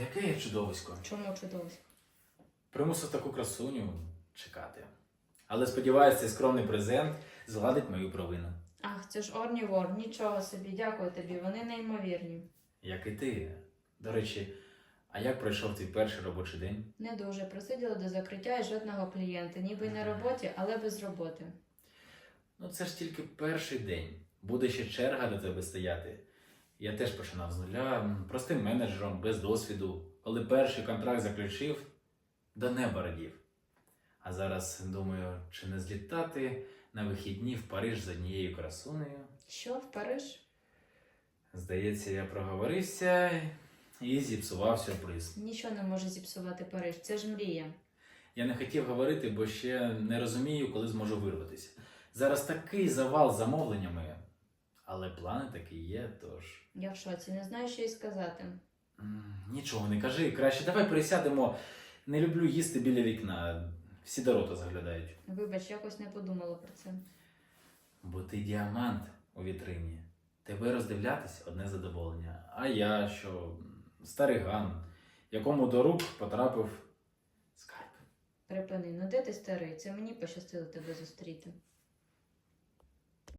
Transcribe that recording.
яке я чудовисько. Чому чудовисько? Примусив таку красуню чекати. Але сподіваюся, цей скромний презент згладить мою провину. Ах, це ж Орні Вор, нічого собі, дякую тобі, вони неймовірні. Як і ти. До речі, а як пройшов твій перший робочий день? Не дуже просиділи до закриття і жодного клієнта, ніби й на роботі, але без роботи. Ну, це ж тільки перший день. Буде ще черга до тебе стояти. Я теж починав з нуля, простим менеджером, без досвіду. Коли перший контракт заключив, до неба радів. А зараз думаю, чи не злітати на вихідні в Париж з однією красунею. Що в Париж? Здається, я проговорився і зіпсував сюрприз. Нічого не може зіпсувати Париж, це ж мрія. Я не хотів говорити, бо ще не розумію, коли зможу вирватися. Зараз такий завал замовленнями, але плани такі є, тож. Я в шоці, не знаю, що й сказати. М, Нічого не кажи, краще давай пересядемо. Не люблю їсти біля вікна. Всі до рота заглядають. Вибач, якось не подумала про це. Бо ти діамант у вітрині. Тебе роздивлятись одне задоволення. А я що, м, старий ган, якому до рук потрапив скарб. Припини, ну де ти старий? Це мені пощастило тебе зустріти.